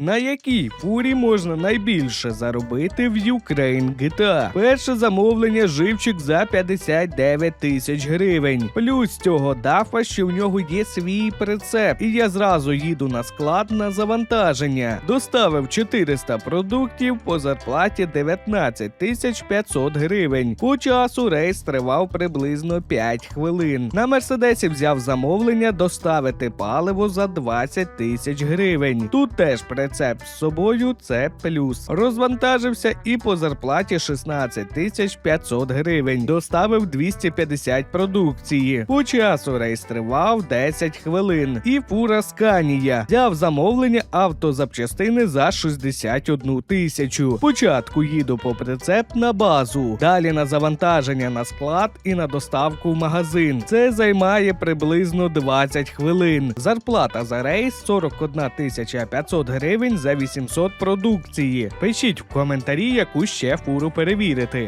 На якій фурі можна найбільше заробити в Ukraine GTA? Перше замовлення живчик за 59 тисяч гривень. Плюс цього дафа, що в нього є свій прицеп, і я зразу їду на склад на завантаження. Доставив 400 продуктів по зарплаті 19 тисяч 500 гривень. По часу рейс тривав приблизно 5 хвилин. На мерседесі взяв замовлення доставити паливо за 20 тисяч гривень. Тут теж прицеп з собою це плюс. Розвантажився і по зарплаті 16 тисяч 500 гривень. Доставив 250 продукції. По часу рейс тривав 10 хвилин. І фура Сканія. Взяв замовлення автозапчастини за 61 тисячу. Спочатку їду по прицеп на базу, далі на завантаження на склад і на доставку в магазин. Це займає приблизно 20 хвилин. Зарплата за рейс 41 тисяча 500 гривень за 800 продукції. Пишіть в коментарі, яку ще фуру перевірити.